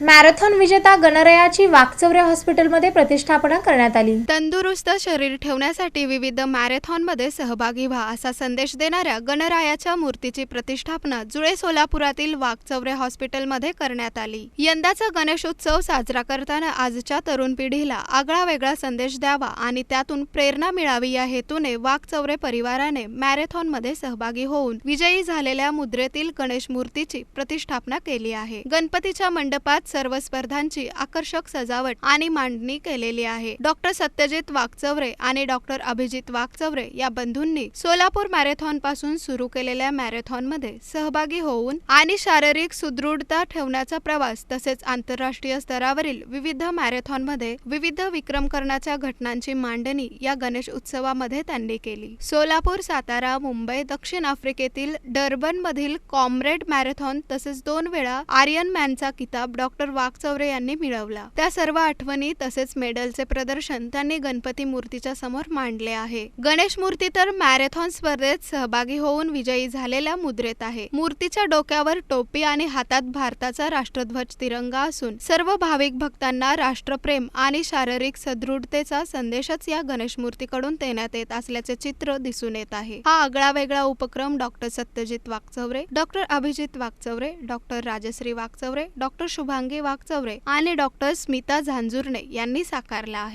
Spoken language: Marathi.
मॅरेथॉन विजेता गणरायाची वाकचौरे हॉस्पिटलमध्ये प्रतिष्ठापना करण्यात आली. तंदुरुस्त शरीर ठेवण्यासाठी विविध मॅरेथॉनमध्ये सहभागी व्हा असा संदेश देणाऱ्या गणरायाच्या मूर्तीची प्रतिष्ठापना जुळे सोलापुरातील वाघचौरे हॉस्पिटलमध्ये करण्यात आली. यंदाचा गणेशोत्सव साजरा करताना आजच्या तरुण पिढीला आगळा वेगळा संदेश द्यावा आणि त्यातून प्रेरणा मिळावी या हेतूने वाघचौरे परिवाराने मॅरेथॉनमध्ये सहभागी होऊन विजयी झालेल्या मुद्रेतील गणेश मूर्तीची प्रतिष्ठापना केली आहे. गणपतीच्या मंडपात सर्व स्पर्धांची आकर्षक सजावट आणि मांडणी केलेली आहे. डॉक्टर सत्यजित वाघचवरे आणि डॉक्टर अभिजित वाघचवरे या बंधूंनी सोलापूर मॅरेथॉनपासून सुरू केलेल्या मॅरेथॉनमध्ये सहभागी होऊन आणि शारीरिक सुदृढता ठेवण्याचा प्रवास तसेच आंतरराष्ट्रीय स्तरावरील विविध मॅरेथॉनमध्ये विविध विक्रम करण्याच्या घटनांची मांडणी या गणेश उत्सवामध्ये त्यांनी केली. सोलापूर सातारा मुंबई दक्षिण आफ्रिकेतील डर्बन मधील कॉम्रेड मॅरेथॉन तसेच दोन वेळा आर्यन मॅनचा किताब डॉक्टर वाघचौरे यांनी मिळवला. त्या सर्व आठवणी तसेच मेडलचे प्रदर्शन त्यांनी गणपती मूर्तीच्या समोर मांडले आहे. गणेश मूर्ती तर मॅरेथॉन स्पर्धेत सहभागी होऊन विजयी झालेल्या मुद्रेत आहे. मूर्तीच्या डोक्यावर टोपी आणि हातात भारताचा राष्ट्रध्वज तिरंगा असून सर्व भाविक भक्तांना राष्ट्रप्रेम आणि शारीरिक सदृढतेचा संदेशच या गणेश मूर्तीकडून देण्यात येत असल्याचे चित्र दिसून येत आहे. हा आगळा वेगळा उपक्रम doctor Satyajit Waghchaure doctor Abhijit Waghchaure doctor Rajshree Waghchaure doctor Shubha Waghchavare आणि डॉक्टर स्मिता झांजुर्णे यांनी साकारला आहे.